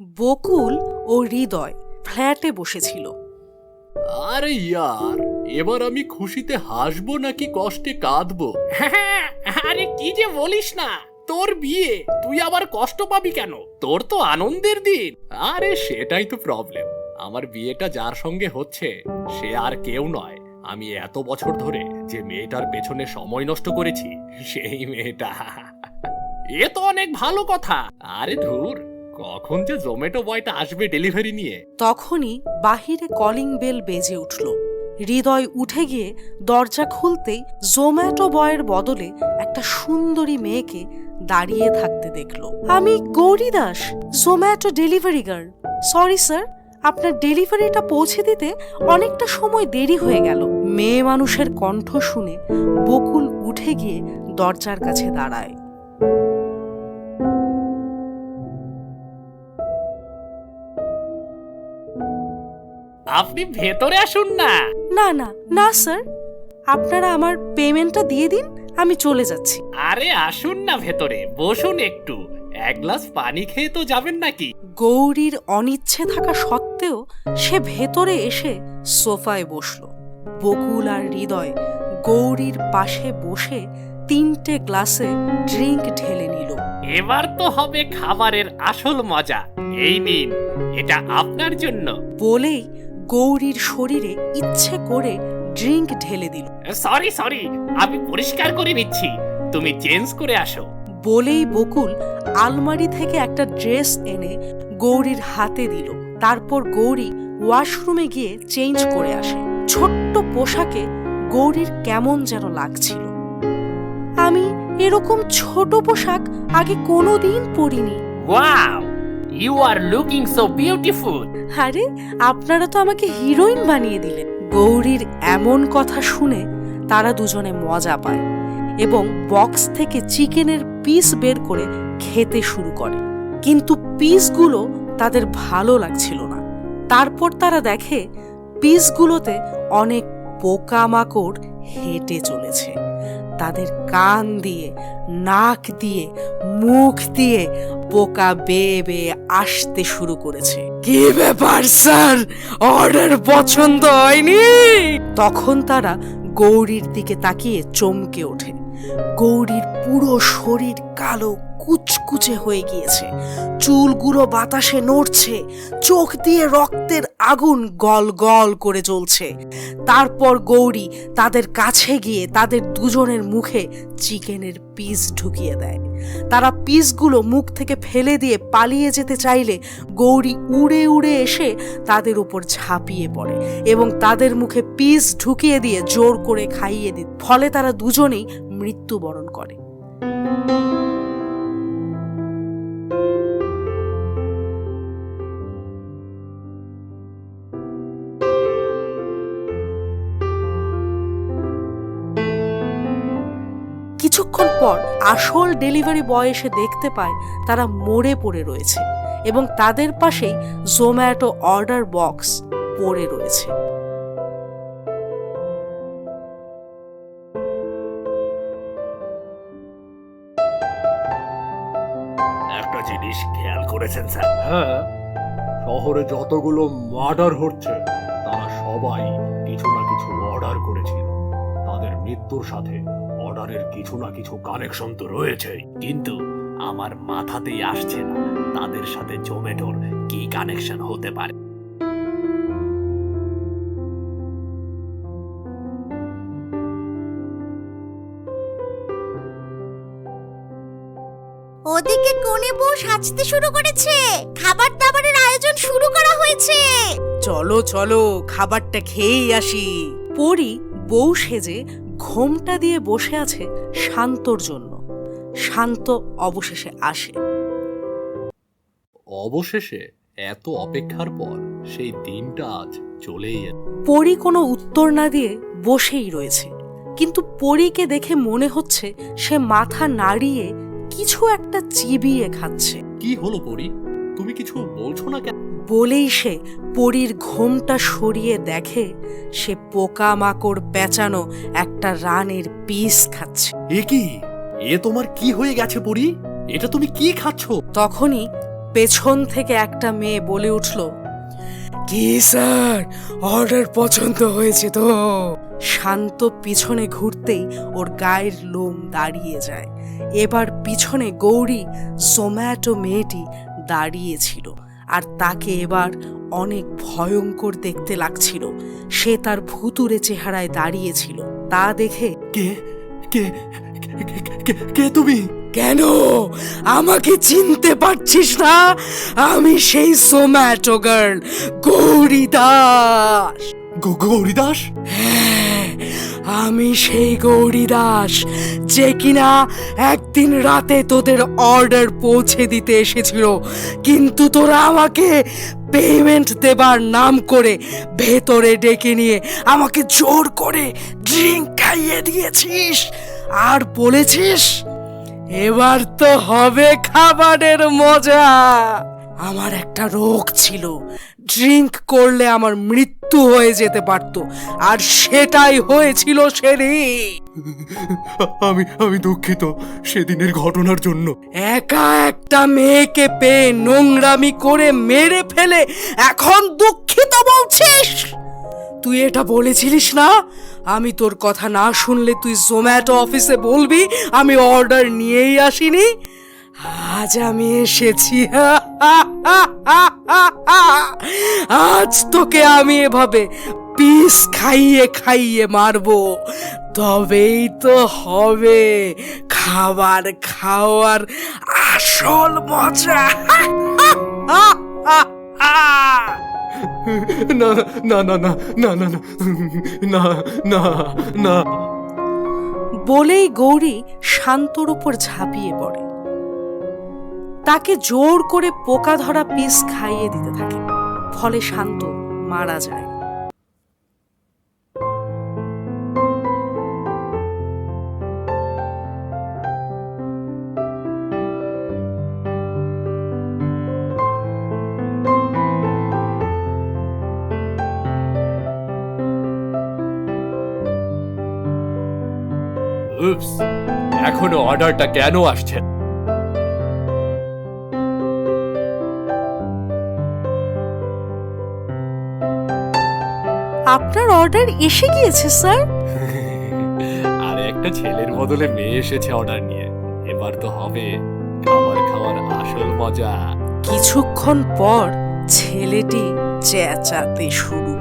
বকুল ও হৃদয় ফ্ল্যাটে বসেছিল। আরে ইয়ার এবার আমি খুশিতে হাসবো নাকি কষ্টে কাঁদবো? হ্যাঁ আরে কি যে বলিস না তোর বিয়ে তুই আবার কষ্ট পাবি কেন? তোর তো আনন্দের দিন। আরে সেটাই তো প্রবলেম আমার বিয়েটা যার সঙ্গে হচ্ছে সে আর কেউ নয়। আমি এত বছর ধরে যে মেয়েটার পেছনে সময় নষ্ট করেছি সেই মেয়েটা। এ তো অনেক ভালো কথা। আরে ধুর কখন যে জোম্যাটো বয়টা আসবে ডেলিভারি নিয়ে? তখনই বাহিরে কলিং বেল বেজে উঠল। হৃদয় উঠে গিয়ে দরজা খুলতেই জোম্যাটো বয়ের বদলে একটা সুন্দরী মেয়েকে দাঁড়িয়ে থাকতে দেখল। আমি Gauri Das Zomato delivery girl sorry sir, আপনার ডেলিভারিটা পৌঁছে দিতে অনেকটা সময় দেরি হয়ে গেল। মেয়ে মানুষের কণ্ঠ শুনে বকুল উঠে গিয়ে দরজার কাছে দাঁড়ায়। আপনি ভেতরে আসুন না। না না না স্যার। আপনারা আমার পেমেন্টটা দিয়ে দিন আমি চলে যাচ্ছি। আরে আসুন না ভেতরে বসুন একটু। এক গ্লাস পানি খেয়ে তো যাবেন নাকি? গৌরীর অনিচ্ছে থাকা সত্ত্বেও সে ভেতরে এসে সোফায় বসল। বকুল আর হৃদয় গৌরীর পাশে বসে তিনটে গ্লাসে ড্রিঙ্ক ঢেলে নিল। এবার তো হবে খাবারের আসল মজা। এই নিন এটা আপনার জন্য। বলেই গৌরীর শরীরে ইচ্ছে করে ড্রিঙ্ক ঢেলে দিল। সরি সরি আমি পরিষ্কার করে নিচ্ছি। তুমি চেঞ্জ করে আসো। বলেই বকুল আলমারি থেকে একটা ড্রেস এনে গৌরীর হাতে দিল। তারপর গৌরী ওয়াশরুমে গিয়ে চেঞ্জ করে আসে। ছোট্ট পোশাকে গৌরীর কেমন যেন লাগছিল। আমি এরকম ছোট পোশাক আগে কোনোদিন পরিনি। Wow! You are looking so beautiful আরে, আপনারা তো আমাকে হিরোইন বানিয়ে দিলেন। গৌরীর এমন কথা শুনে তারা দুজনে মজা পায় এবং বক্স থেকে চিকেনের পিস বের করে খেতে শুরু করে। কিন্তু পিসগুলো তাদের ভালো লাগছিল না। তারপর তারা দেখে পিসগুলোতে অনেক পোকামাকড় হেঁটে চলেছে। তাদের কান দিয়ে, নাক দিয়ে, মুখ দিয়ে পোকা বেয়ে বেয়ে আসতে শুরু করেছে। কি ব্যাপার, স্যার? অর্ডার পছন্দ হয়নি? তখন তারা গৌরীর দিকে তাকিয়ে চমকে ওঠে। গৌরীর পুরো শরীর কালো কুচকুচে হয়ে গিয়েছে। চুলগুলো বাতাসে নড়ছে, চোখ দিয়ে রক্তের আগুন গল গল করে জ্বলছে। তারপর গৌরী তাদের কাছে গিয়ে তাদের দুজনের মুখে চিকেনের পিস ঢুকিয়ে দেয়। তারা পিসগুলো মুখ থেকে ফেলে দিয়ে পালিয়ে যেতে চাইলে গৌরী উড়ে উড়ে এসে তাদের উপর ঝাঁপিয়ে পড়ে এবং তাদের মুখে পিস ঢুকিয়ে দিয়ে জোর করে খাইয়ে দিত। ফলে তারা দুজনেই মৃত্যুবরণ করে। কিছুক্ষণ পর আসল ডেলিভারি বয় এসে দেখতে পায় তারা মরে পড়ে রয়েছে এবং তাদের পাশেই জোম্যাটো অর্ডার বক্স পড়ে রয়েছে। একটা জিনিস খেয়াল করেছেন স্যার? হ্যাঁ শহরে যতগুলো মার্ডার হচ্ছে তারা সবাই কিছু না কিছু অর্ডার করেছিল। তাদের মৃত্যুর সাথে অর্ডারের কিছু না কিছু কানেকশন তো রয়েছেই। কিন্তু আমার মাথাতেই আসছে না তাদের সাথে জোম্যাটোর কি কানেকশন হতে পারে। ওদিকে কোণে বউ সাজতে শুরু করেছে। খাবার দাবারের আয়োজন শুরু করা হয়েছে। চলো চলো খাবারটা খেয়েই আসি। পরি বউ সেজে ঘোমটা দিয়ে বসে আছে শান্তর জন্য। শান্ত অবশেষে আসে। অবশেষে এত অপেক্ষার পর সেই দিনটা আজ চলেই পরি কোনো উত্তর না দিয়ে বসেই রয়েছে। কিন্তু পরীকে দেখে মনে হচ্ছে সে মাথা নাড়িয়ে কিছু একটা চিবিয়ে খাচ্ছে। কি হলো পরি? তুমি কিছু বলছো না কেন? বলেই সে পরীর ঘোমটা সরিয়ে দেখে সে পোকামাকড় পেঁচানো একটা রানের পিস খাচ্ছে। এ কি? এ তোমার কি হয়ে গেছে পরি? এটা তুমি কি খাচ্ছ? তখনই পেছন থেকে একটা মেয়ে বলে উঠল কি স্যার? অর্ডার পছন্দ হয়েছে তো? শান্ত পিছনে ঘুরতেই ওর গায়ের লোম দাঁড়িয়ে যায়। এবার পিছনে গৌরী জোম্যাটো মেয়েটি দাঁড়িয়েছিল আর তাকে এবার অনেক ভয়ঙ্কর দেখতে লাগছিল। সে তার ভুতুরে চেহারায় দাঁড়িয়েছিল। তা দেখে কে? কে? কে- তুমি? কেন? আমাকে চিনতে পারছিস না? আমি সেই সোম্যাটো গার্ল গৌরী দাস। গৌরী দাস? হ্যাঁ, আমি সেই গৌরী দাস, যে কিনা একদিন রাতে তোদের অর্ডার পৌঁছে দিতে এসেছিল। কিন্তু তোরা আমাকে পেমেন্ট দেবার নাম করে ভেতরে ডেকে নিয়ে আমাকে জোর করে ড্রিঙ্ক খাইয়ে দিয়েছিস। আর বলেছিস, এবার তো হবে খাবারের মজা। আমার একটা রোগ ছিল। ড্রিঙ্ক করলে আমার মৃত্যু হয়ে যেতে পারতো আর সেটাই হয়েছিল সেদিন। আমি আমি দুঃখিত সেদিনের ঘটনার জন্য। একা একটা মেয়েকে পেয়ে নোংরামি করে মেরে ফেলে এখন দুঃখিত বলছিস? তুই এটা বলেছিলিস না? আমি তোর কথা না শুনলে তুই জোম্যাটো অফিসে বলবি আমি অর্ডার নিয়েই আসিনি? আজ আমি এসেছি। আজ তোকে আমি এভাবে পিস খাইয়ে খাইয়ে মারবো। তবেই তো হবে খাবার খাওয়ার আসল মজা। না না না না না না না না না না। বলেই গৌরী শান্তর উপর ঝাঁপিয়ে পড়ে। তাকে জোর করে পোকা ধরা পিস খাইয়ে দিতে থাকে ফলে শান্ত মারা যায় এখনও অর্ডারটা কেন আসছে? আপনার অর্ডার এসে গিয়েছে স্যার আর একটা ছেলের বদলে মেয়ে এসেছে অর্ডার নিয়ে। এবার তো হবে খাবার খাওয়ার আসল মজা। কিছুক্ষণ পর ছেলেটি চেঁচাতে শুরু